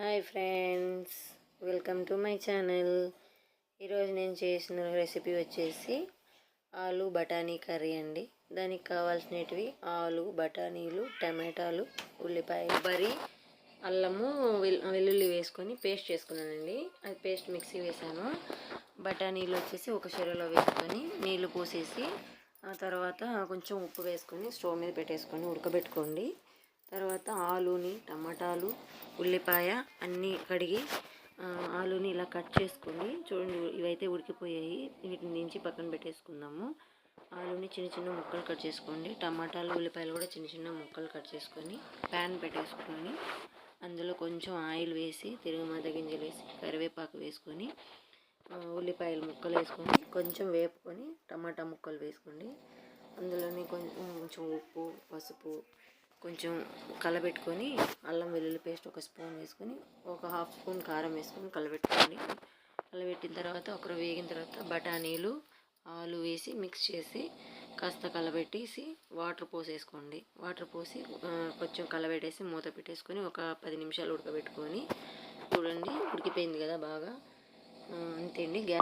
Hi friends welcome to my channel. ఈరోజు నేను చేసిన రెసిపీ వచ్చేసి ఆలు బఠానీ కర్రీ అండి. దానికి కావాల్సినవి ఆలు బఠానీలు టమాటాలు ఉల్లిపాయలు బరి అల్లము వెల్లుల్లి వేసుకొని పేస్ట్ చేసుకున్నానండి. అది పేస్ట్ మిక్సీ వేసాను. బఠానీలు వచ్చేసి ఒక చెరువులో వేసుకొని నీళ్ళు పోసేసి ఆ తర్వాత కొంచెం ఉప్పు వేసుకొని స్టవ్ మీద పెట్టేసుకొని ఉడకబెట్టుకోండి. తర్వాత ఆలుని టమాటాలు ఉల్లిపాయ అన్నీ కడిగి ఆలుని ఇలా కట్ చేసుకోండి చూడండి ఇవైతే ఉడికిపోయాయి. వీటిని దించి పక్కన పెట్టేసుకుందాము. ఆలుని చిన్న చిన్న ముక్కలు కట్ చేసుకోండి. టమాటాలు ఉల్లిపాయలు కూడా చిన్న చిన్న ముక్కలు కట్ చేసుకొని ప్యాన్ పెట్టేసుకొని అందులో కొంచెం ఆయిల్ వేసి తిరుగుమాత గింజలు వేసి కరివేపాకు వేసుకొని ఉల్లిపాయలు ముక్కలు వేసుకొని కొంచెం వేపుకొని టమాటా ముక్కలు వేసుకోండి. అందులోని కొంచెం ఉప్పు పసుపు కొంచెం కలబెట్టుకొని అల్లం వెల్లుల్లి పేస్ట్ ఒక స్పూన్ వేసుకొని ఒక హాఫ్ స్పూన్ కారం వేసుకొని కలబెట్టుకోండి. కలబెట్టిన తర్వాత ఒకరు వేగిన తర్వాత బఠానీలు ఆలు వేసి మిక్స్ చేసి కాస్త కలబెట్టేసి వాటర్ పోసేసుకోండి. వాటర్ పోసి కొంచెం కలబెట్టేసి మూత పెట్టేసుకొని ఒక పది నిమిషాలు ఉడకబెట్టుకొని చూడండి ఉడికిపోయింది కదా బాగా. అంతే అండి గ్యాస్